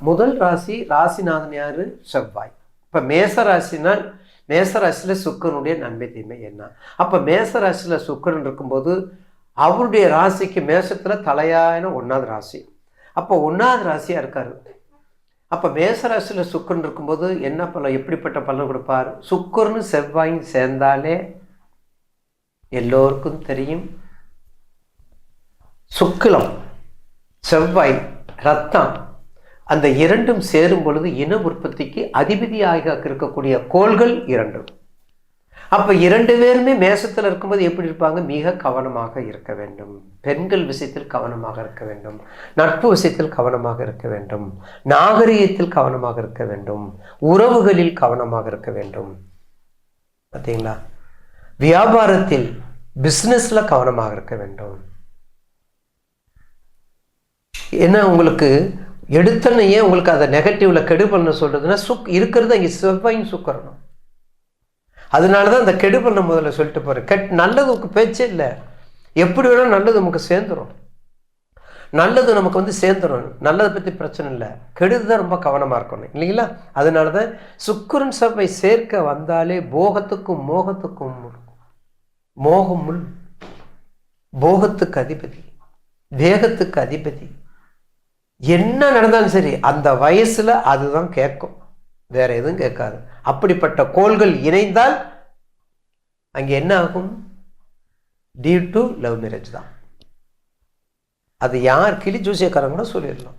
முதல் ராசி ராசிநாதன் யாரு? செவ்வாய். இப்போ மேச ராசினால் மேச ராசியில் சுக்கரனுடைய நன்மை தீமை என்ன? அப்போ மேச ராசியில் சுக்கரன் இருக்கும்போது அவருடைய ராசிக்கு மேசத்தில் தலையான ஒன்றாவது ராசி. அப்போ ஒன்றாவது ராசியாக இருக்கார். அப்போ மேச ராசியில் சுக்கரன் இருக்கும்போது என்ன பலன் எப்படிப்பட்ட பலன் கொடுப்பார்? சுக்கரனு செவ்வாயும் சேர்ந்தாலே எல்லோருக்கும் தெரியும். சுக்கிலம் செவ்வாய் ரத்தம் அந்த இரண்டும் சேரும் பொழுது இன உற்பத்திக்கு அதிபதியாக இருக்கக்கூடிய கோள்கள் இரண்டும் அப்போ இரண்டு பேருமே மேசத்தில் இருக்கும்போது எப்படி இருப்பாங்க? மிக கவனமாக இருக்க வேண்டும். பெண்கள் விஷயத்தில் கவனமாக இருக்க வேண்டும். நட்பு விஷயத்தில் கவனமாக இருக்க வேண்டும். நாகரிகத்தில் கவனமாக இருக்க வேண்டும். உறவுகளில் கவனமாக இருக்க வேண்டும். பார்த்தீங்களா வியாபாரத்தில் பிஸ்னஸில் கவனமாக இருக்க வேண்டும். ஏன்னா உங்களுக்கு எடுத்தனையே உங்களுக்கு அதை நெகட்டிவ்ல கெடு பண்ண சொல்றதுன்னா சுக் இருக்கிறது அங்கே செவ்வாயும் சுக்கரணும் அதனால தான் அந்த கெடு பண்ண முதல்ல சொல்லிட்டு போகிறேன் கெட் நல்லதுக்கு பேச்சே இல்லை. எப்படி வேணாலும் நல்லது நமக்கு சேர்ந்துடும் நல்லது நமக்கு வந்து சேர்ந்துடும் நல்லதை பற்றி பிரச்சனை இல்லை. கெடுது தான் ரொம்ப கவனமாக இருக்கணும். இல்லைங்களா? அதனால தான் சுக்கரன் சபை சேர்க்க வந்தாலே போகத்துக்கும் மோகத்துக்கும் மோகம் முள். போகத்துக்கு அதிபதி. வேகத்துக்கு அதிபதி. என்ன நடந்தாலும் சரி அந்த வயசில் அதுதான் கேட்கும். வேற எதுவும் கேட்காது. அப்படிப்பட்ட கோள்கள் இணைந்தால் அங்கே என்ன ஆகும்? டியூ டு லவ் மேரேஜ் தான். அது யார் கிளி ஜூசியக்காரங்கன்னா சொல்லிடலாம்.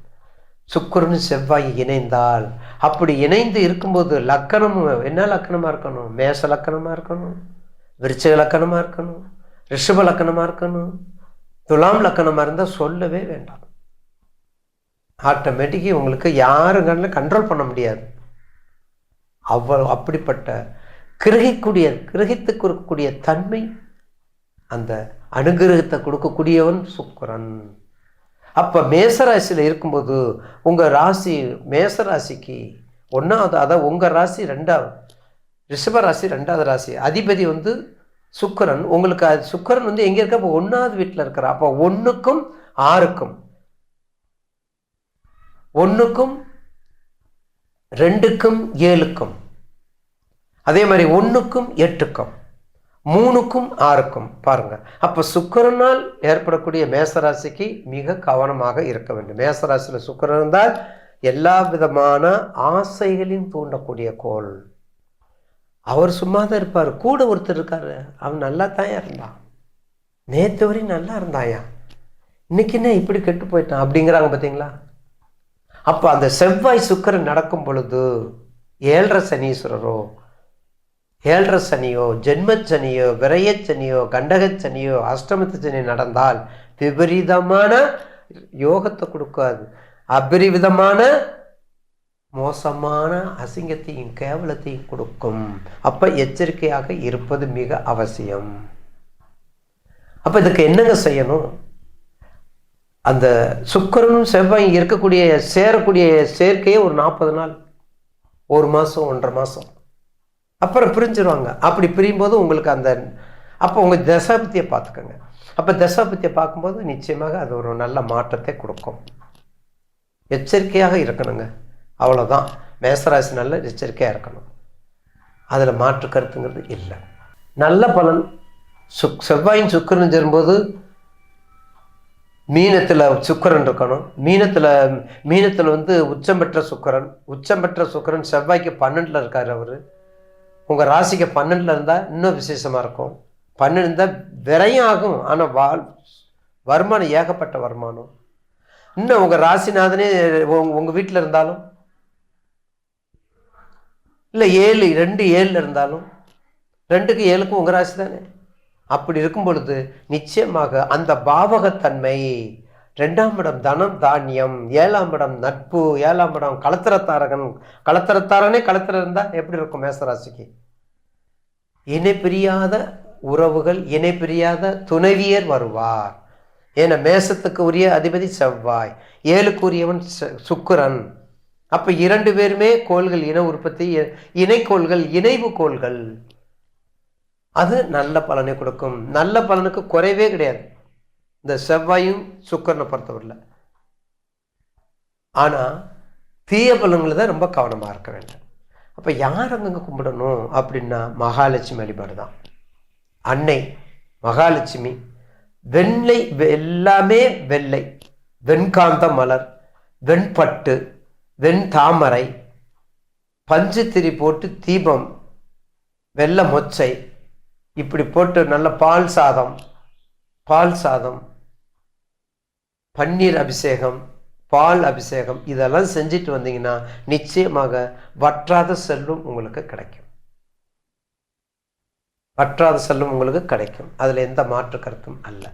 சுக்கரன் செவ்வாய் இணைந்தால் அப்படி இணைந்து இருக்கும்போது லக்கணம் என்ன லக்கணமாக இருக்கணும்? மேச லக்கணமாக இருக்கணும்? விருச்சக லக்கணமாக இருக்கணும்? ரிஷப லக்கணமாக இருக்கணும்? துலாம் லக்கணமாக இருந்தால் சொல்லவே வேண்டாம். ஆட்டோமேட்டிக்கி உங்களுக்கு யாரும் கண்ணில் கண்ட்ரோல் பண்ண முடியாது. அவ்வளோ அப்படிப்பட்ட கிரகிக்கூடிய கிரகித்து கொடுக்கக்கூடிய தன்மை அந்த அனுகிரகத்தை கொடுக்கக்கூடியவன் சுக்கரன். அப்போ மேசராசியில் இருக்கும்போது உங்கள் ராசி மேசராசிக்கு ஒன்றாவது அதான் உங்கள் ராசி ரெண்டாவது ரிஷப ராசி ரெண்டாவது ராசி அதிபதி வந்து சுக்கரன். உங்களுக்கு அது சுக்கரன் வந்து எங்கே இருக்க? அப்போ ஒன்றாவது வீட்டில் இருக்கிறா அப்போ ஒன்றுக்கும் ஆறுக்கும். ஒன்றுக்கும் ரெண்டுக்கும் ஏழுக்கும். அதே மாதிரி ஒன்றுக்கும் எட்டுக்கும் மூணுக்கும் ஆறுக்கும் பாருங்க. அப்போ சுக்கரனால் ஏற்படக்கூடிய மேசராசிக்கு மிக கவனமாக இருக்க வேண்டும். மேசராசியில் சுக்கரன் இருந்தால் எல்லா விதமான ஆசைகளையும் தூண்டக்கூடிய கோள். அவர் சும்மா தான் இருப்பார். கூட ஒருத்தர் இருக்கார். அவன் நல்லா தான் இருந்தான். நேற்று வரையும் நல்லா இருந்தாயா? இன்னைக்கு என்ன இப்படி கெட்டு போயிட்டான் அப்படிங்கிறாங்க பார்த்தீங்களா அப்போ அந்த செவ்வாய் சுக்கரன் நடக்கும் பொழுது ஏழரை சனீஸ்வரரோ ஏழரை சனியோ ஜென்மச்சனியோ விரயச்சனியோ கண்டகச்சனியோ அஷ்டமத்து சனி நடந்தால் விபரீதமான யோகத்தை கொடுக்காது. அபரிவிதமான மோசமான அசிங்கத்தையும் கேவலத்தையும் கொடுக்கும். அப்போ எச்சரிக்கையாக இருப்பது மிக அவசியம். அப்போ இதுக்கு என்னங்க செய்யணும்? அந்த சுக்கரனும் செவ்வாயும் இருக்கக்கூடிய சேரக்கூடிய சேர்க்கையே ஒரு நாற்பது நாள். ஒரு மாதம் ஒன்றரை மாதம் அப்புறம் பிரிஞ்சிருவாங்க. அப்படி பிரியும் போது உங்களுக்கு அந்த அப்போ உங்கள் தசாபத்தியை பார்த்துக்கோங்க. அப்போ தசாபத்தியை பார்க்கும்போது நிச்சயமாக அது ஒரு நல்ல மாற்றத்தை கொடுக்கும். எச்சரிக்கையாக இருக்கணுங்க. அவ்வளோதான் மேசராசி நல்ல எச்சரிக்கையாக இருக்கணும். அதில் மாற்று கருத்துங்கிறது இல்லை. நல்ல பலன். சுக் செவ்வாயின் சுக்கரன் சேரும்போது மீனத்தில் சுக்கரன் இருக்கணும். மீனத்தில் மீனத்தில் வந்து உச்சம் பெற்ற சுக்கரன். உச்சம் பெற்ற சுக்கரன் செவ்வாய்க்கு பன்னெண்டில் இருக்கார் அவர். உங்கள் ராசிக்கு பன்னெண்டில் இருந்தால் இன்னும் விசேஷமாக இருக்கும். பன்னெண்டு இருந்தால் விரையும் ஆகும் ஆனால் வாழ் வருமானம் ஏகப்பட்ட வருமானம். இன்னும் உங்கள் ராசிநாதனே உங்கள் வீட்டில் இருந்தாலும் இல்லை ஏழு ரெண்டு ஏழில் இருந்தாலும் ரெண்டுக்கு ஏழுக்கும் உங்கள் ராசி தானே அப்படி இருக்கும் பொழுது நிச்சயமாக அந்த பாவகத்தன்மை ரெண்டாம் இடம் தனம் தானியம் ஏழாம் இடம் நட்பு ஏழாம் இடம் களத்திரத்தாரகன் களத்திரத்தாரனே களத்திர இருந்தால் எப்படி இருக்கும் மேசராசிக்கு? இணை பிரியாத உறவுகள் இணை பிரியாத துணைவியர் வருவார். ஏன்னா மேசத்துக்கு உரிய அதிபதி செவ்வாய் ஏழுக்கு உரியவன் சுக்கரன் சுக்கிரன். அப்போ இரண்டு பேருமே கோள்கள் இன உற்பத்தி இணைக்கோள்கள் இணைவு கோள்கள். அது நல்ல பலனை கொடுக்கும். நல்ல பலனுக்கு குறைவே கிடையாது. இந்த செவ்வாயும் சுக்கரனை பொறுத்தவரையில். ஆனால் தீய பலன்களை தான் ரொம்ப கவனமாக இருக்க வேண்டும். அப்போ யார் அங்கங்கே கும்பிடணும் அப்படின்னா மகாலட்சுமி வழிபாடு தான். அன்னை மகாலட்சுமி வெள்ளை எல்லாமே வெள்ளை. வெண்காந்த மலர் வெண்பட்டு வெண் தாமரை பஞ்சு திரி போட்டு தீபம் வெள்ளை மொச்சை இப்படி போட்டு நல்ல பால் சாதம் பால் சாதம் பன்னீர் அபிஷேகம் பால் அபிஷேகம் இதெல்லாம் செஞ்சுட்டு வந்தீங்கன்னா நிச்சயமாக வற்றாத செல்லும் உங்களுக்கு கிடைக்கும். வற்றாத செல்லும் உங்களுக்கு கிடைக்கும். அதில் எந்த மாற்று கருத்தும் அல்ல.